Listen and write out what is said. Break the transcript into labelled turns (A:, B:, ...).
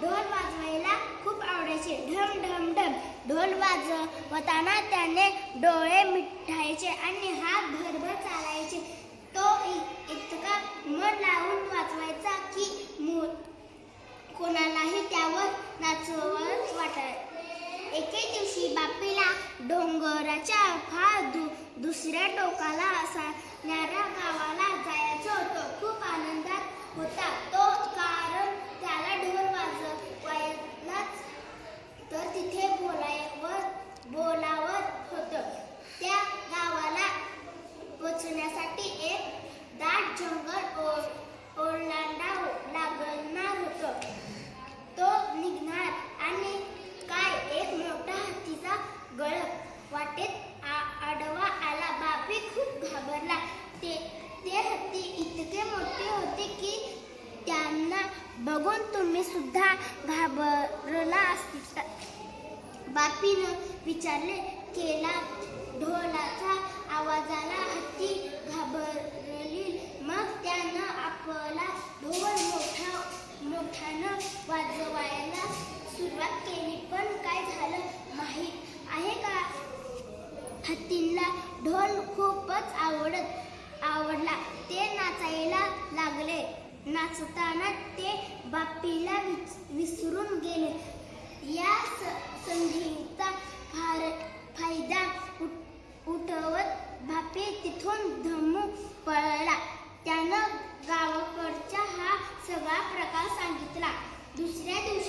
A: ढोल वाजवायला खूप आवडायचे. ढम ढम ढम. ढोल वाजवताना त्याने डोळे मिठायचे आणि हात भरभर चालायचे. तो इतका मन लावून वाजवायचा की मु कोणालाही त्यावर नाचवत वाटाय एके दिवशी बापीला डोंगराच्या फार दु दुसऱ्या टोकाला असणाऱ्या गावाला जायचं होतं. खूप आनंदात पोचण्यासाठी एक दाट जंगल ओ- ओलांडावं लागणार होतं. तो निघणार आणि काय एक मोठा हत्तीचा गळप वाटेत आ- आडवा आला. बापी खूप घाबरला. ते ते हत्ती इतके मोठे होते की त्यांना बघून तुम्ही सुद्धा घाबरला असता बापीनं विचारले केला मोठ्यानं वाजवायला सुरुवात केली. पण काय झालं माहीत आहे का? हत्तीला ढोल खूपच आवडत आवडला. ते नाचायला लागले. नाचताना ते बापीला विसरून गेले. या स- संधीचा फार फायदा उठ- उठवत बापी तिथून धमू पळला. प्रकार सांगितला. दुसऱ्या दिवशी